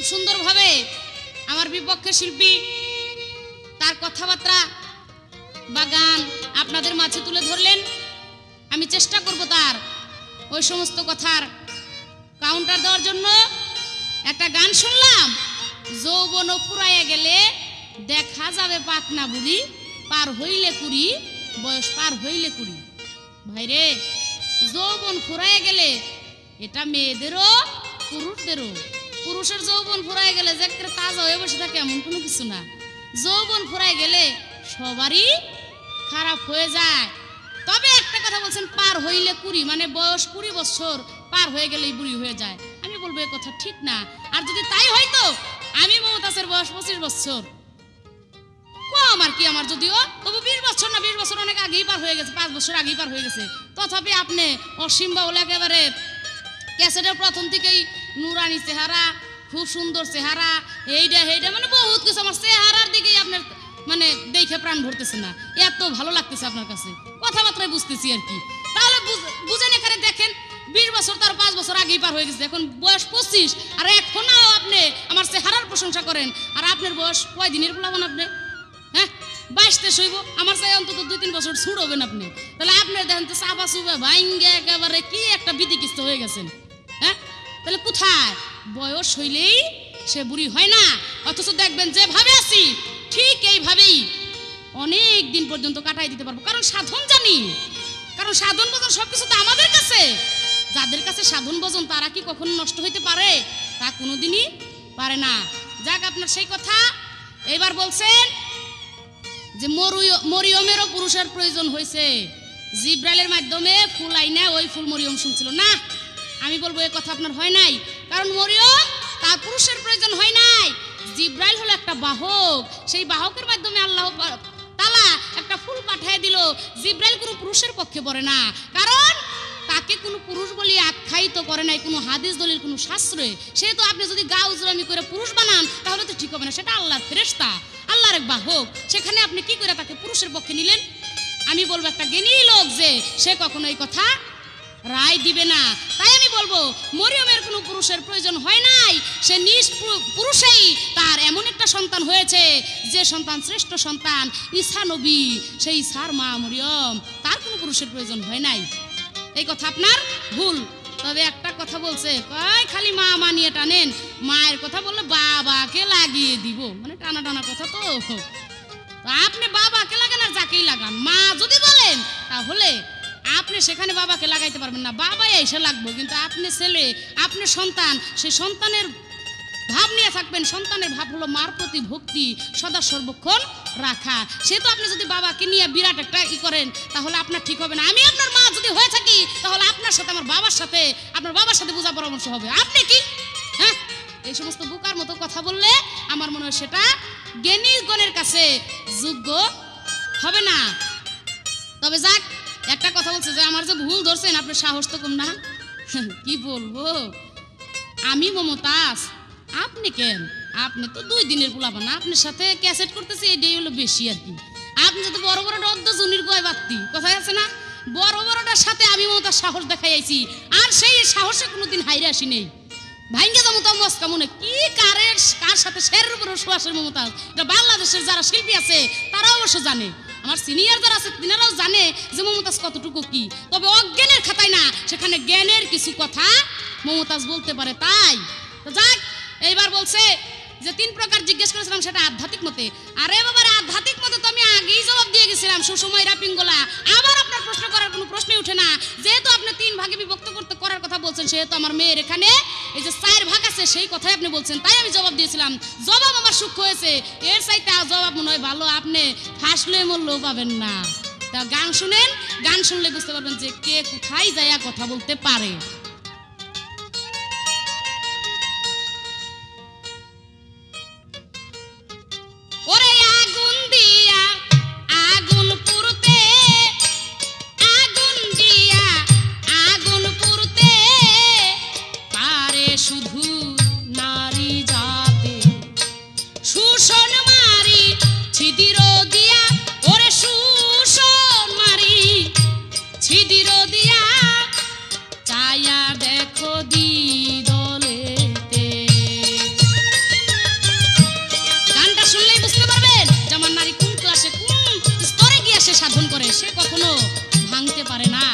খুব সুন্দরভাবে আমার বিপক্ষে শিল্পী, তার কথাবার্তা বা গান আপনাদের মাঝে তুলে ধরলেন। আমি চেষ্টা করব তার ওই সমস্ত কথার কাউন্টার দেওয়ার জন্য। একটা গান শুনলাম, যৌবন ফুরাইয়া গেলে দেখা যাবে পাকনা বুড়ি পার হইলে কুড়ি, বয়স পার হইলে কুড়ি। ভাইরে যৌবন ফুরাইয়া গেলে এটা মেয়েদেরও, পুরুষদেরও। পুরুষের যৌবন ফুরাই গেলে যে একটা তাজা হয়ে বসে থাকে এমন কোনো কিছু না। যৌবন ফুরাই গেলে সবারই খারাপ হয়ে যায়। তবে একটা কথা বলছেন, পার হইলে কুড়ি মানে বয়স কুড়ি বছর পার হয়ে গেলেই বুড়ি হয়ে যায়। আমি বলব এ কথা ঠিক না। আর যদি তাই হয়তো আমি মমতাজের বয়স পঁচিশ বছর। কম আর কি আমার যদিও। তবু বিশ বছর না, বিশ বছর অনেক আগেই পার হয়ে গেছে, পাঁচ বছর আগেই পার হয়ে গেছে। তথাপি আপনি অসীম বাউল একেবারে ক্যাসেটের প্রথম থেকেই নুরানি চেহারা, খুব সুন্দর চেহারা এইটা এইটা মানে বহুত কিছু আমার চেহারার দিকেই আপনার মানে দেখে প্রাণ ভরতেছে না। এত ভালো লাগতেছে আপনার কাছে। কথাবার্তায় বুঝতেছি আর কি। তাহলে বুঝ- বুঝেন এখানে দেখেন, বিশ বছর তার পাঁচ বছর আগেই পার হয়ে গেছে। এখন বয়স পঁচিশ। আর এখনও আপনি আমার চেহারার প্রশংসা করেন। আর আপনার বয়স কয় দিনের বলাবেন আপনি? হ্যাঁ? বাইশতে শৈব আমার চাই অন্তত দুই তিন বছর ছুড়বেন আপনি। তাহলে আপনার দেখেন তো চাপা চুপে ভাঙ্গে একেবারে কি একটা বিধিকিস্ত হয়ে গেছেন। তাহলে কোথায়? বয়স হইলেই সে বুড়ি হয় না। অথচ দেখবেন যেভাবে আছি, ঠিক এইভাবেই অনেক দিন পর্যন্ত কাটাই দিতে পারব। কারণ সাধন জানি। কারণ সাধন ভোজন সবকিছু তো আমাদের কাছে। যাদের কাছে সাধন ভোজন তারা কি কখনো নষ্ট হইতে পারে, তা কোনোদিনই পারে না। যাক, আপনার সেই কথা। এবার বলছেন যে মরু- মরিয়মেরও পুরুষের প্রয়োজন হয়েছে জিব্রাইলের মাধ্যমে ফুল আইনা ওই ফুল মরিয়ম শুনছিল। না আমি বলব এই কথা আপনার হয় নাই? কারণ মরিয়ম, তার পুরুষের প্রয়োজন হয় নাই। জিব্রাইল হলো একটা বাহক। সেই বাহকের মাধ্যমে আল্লাহ তালা একটা ফুল পাঠিয়ে দিল। জিব্রাইল কোনো পুরুষের পক্ষে পড়ে না। কারণ তাকে কোনো পুরুষ বলে আখ্যায়িত করে নাই, কোনো হাদিস দলিল, কোনো শাস্ত্রে। সেহেতু আপনি যদি গা উজরামি করে পুরুষ বানান, তাহলে তো ঠিক হবে না। সেটা আল্লাহর ফেরেস্তা আল্লাহর এক বাহক। সেখানে আপনি কি করে তাকে পুরুষের পক্ষে নিলেন? আমি বলব, একটা জ্ঞানী লোক যে, সে কখনো এই কথা রায় দিবে না। তাই আমি বলব মরিয়মের কোনো পুরুষের প্রয়োজন হয় নাই। সে নিজ পুরুষেই তার এমন একটা সন্তান হয়েছে, যে সন্তান শ্রেষ্ঠ সন্তান ঈসা নবী। সেই ঈসার মা মরিয়ম, তার কোনো পুরুষের প্রয়োজন হয় নাই। এই কথা আপনার ভুল। তবে একটা কথা বলছে, কয় খালি মা মানিয়ে টানেন। মায়ের কথা বললে বাবাকে লাগিয়ে দিব। মানে টানা টানা কথা তো। আপনি বাবাকে লাগান আর যাকেই লাগান। মা যদি বলেন, তাহলে আপনি সেখানে বাবাকে লাগাইতে পারবেন না। বাবাই এসে লাগবো, কিন্তু আপনি ছেলে, আপনি সন্তান সেই সন্তানের ভাব নিয়ে থাকবেন। সন্তানের ভাব হলো মার প্রতি ভক্তি, সদা সর্বক্ষণ রাখা। সে তো আপনি যদি বাবাকে নিয়ে বিরাট একটা ই করেন, তাহলে আপনার ঠিক হবে না। আমি আপনার মা যদি হয়ে থাকি, তাহলে আপনার সাথে, আমার বাবার সাথে, আপনার বাবার সাথে বোঝা পরামর্শ হবে। আপনি কি? হ্যাঁ? এই সমস্ত বুকার মতো কথা বললে আমার মনে হয় সেটা জ্ঞানীগণের কাছে যোগ্য হবে না। তবে যাক একটা কথা বলছে যে, আমার যে ভুল ধরছেন, আপনার সাহস তো কম না? কি বলব? আমি মমতাজ, আপনি কেন? আপনি তো দুই দিনের পোলাপান, আপনার সাথে ক্যাসেট করতেছি, এটাই হলো বেশি আর কি। আপনি যদি বড় বড় অর্ধ জুনির গয় বাত্তি কথায় আছে না? বড় বড়টার সাথে আমি মমতার সাহস দেখাই আইছি, আর সেই সাহসে কোনোদিন হাইরে আসি নেই। যাব তো মস্কা মনে, কি কারের, কার সাথে শেরের উপরে সুয়াসের মমতাজ? এটা বাংলাদেশের যারা শিল্পী আছে, তারা অবশ্য জানে। আমার সিনিয়র যারা আছে, তিনারাও জানে যে মমতাজ কতটুকু কি। তবে অজ্ঞানের খাতায় না, সেখানে জ্ঞানের কিছু কথা মমতাজ বলতে পারে তাই। যাক, এইবার বলছে যে তিন প্রকার জিজ্ঞেস করেছিলাম, সেটা আধ্যাত্মিক মতে। আরে বাবার, আধ্যাত্মিক মতে তো আমি আগেই জবাব দিয়ে গেছিলাম, সুসময় রাপিঙ্গলা। আবার আপনার প্রশ্ন করার কোনো প্রশ্নই উঠে না। যেহেতু আপনি তিন ভাগে বিভক্ত করতে করার কথা বলছেন, সেহেতু আমার মেয়ের এখানে এই যে চার ভাগ আছে, সেই কথাই আপনি বলছেন। তাই আমি জবাব দিয়েছিলাম, জবাব আমার সূক্ষ্ম হয়েছে। এর চাইতে জবাব মনে হয় ভালো আপনি ফাঁসলে মূল্য পাবেন না। তা গান শুনেন, গান শুনলে বুঝতে পারবেন যে কে কোথায় যাইয়া কথা বলতে পারে। সে কখনো ভাঙতে পারে না।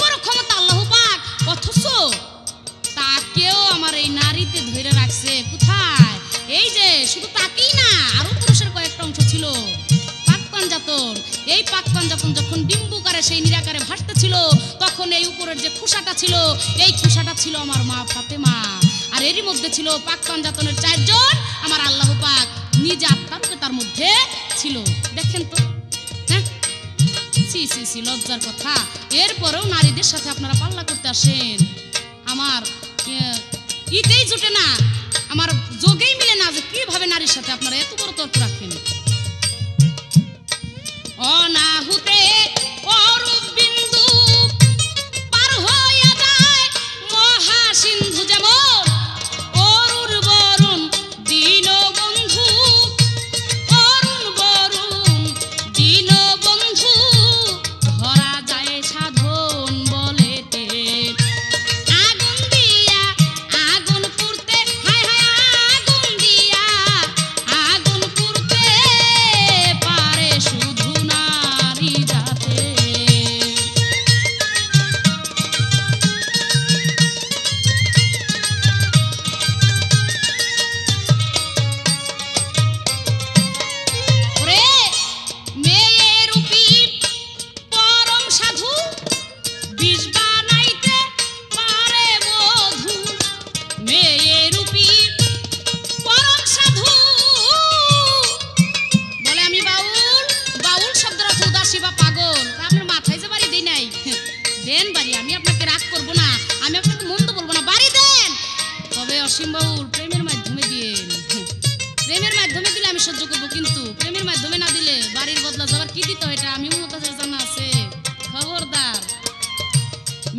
বড় ক্ষমতা, আল্লাহ পাক। অথচ তাকেও আমার এই নারীতে ধরে রাখছে। কোথায়? এই যে, শুধু তাকেই না, আরও পুরুষের কয়েকটা অংশ ছিল। পাক পাঞ্জাতন এই পাক পাঞ্জাতন যখন ডিম্বুকারে সেই নিরাকারে ভাসতেছিল তখন এই উপরের যে খুসাটা ছিল, এই খুসাটা ছিল আমার মা ফাতেমা। আর এরই মধ্যে ছিল পাক পাঞ্জাতনের চারজন আমার আল্লাহ পাক। নিজে আত্মারূপে তার মধ্যে ছিল। দেখেন তো। সি সি সি লজ্জার কথা। এরপরেও নারীদের সাথে আপনারা পাল্লা করতে আসেন। আমার ইতেই জুটে না। আমার যোগেই মিলে না যে কীভাবে নারীর সাথে আপনারা এত বড় তর্ক রাখেন। অনাহুতে মাধ্যমে দিলে আমি সহ্য করব, কিন্তু প্রেমের মাধ্যমে না দিলে বাড়ির বদলা যাবার কি দিত এটা আমি মমতাজের জানা আছে। খবরদার।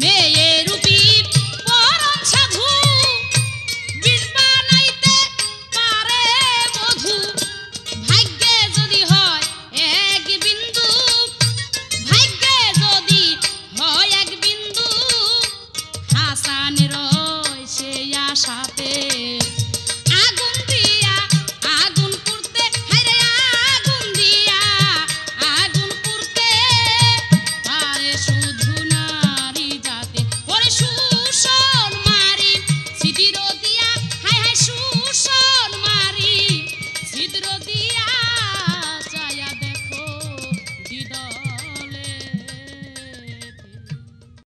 মেয়ে রূপী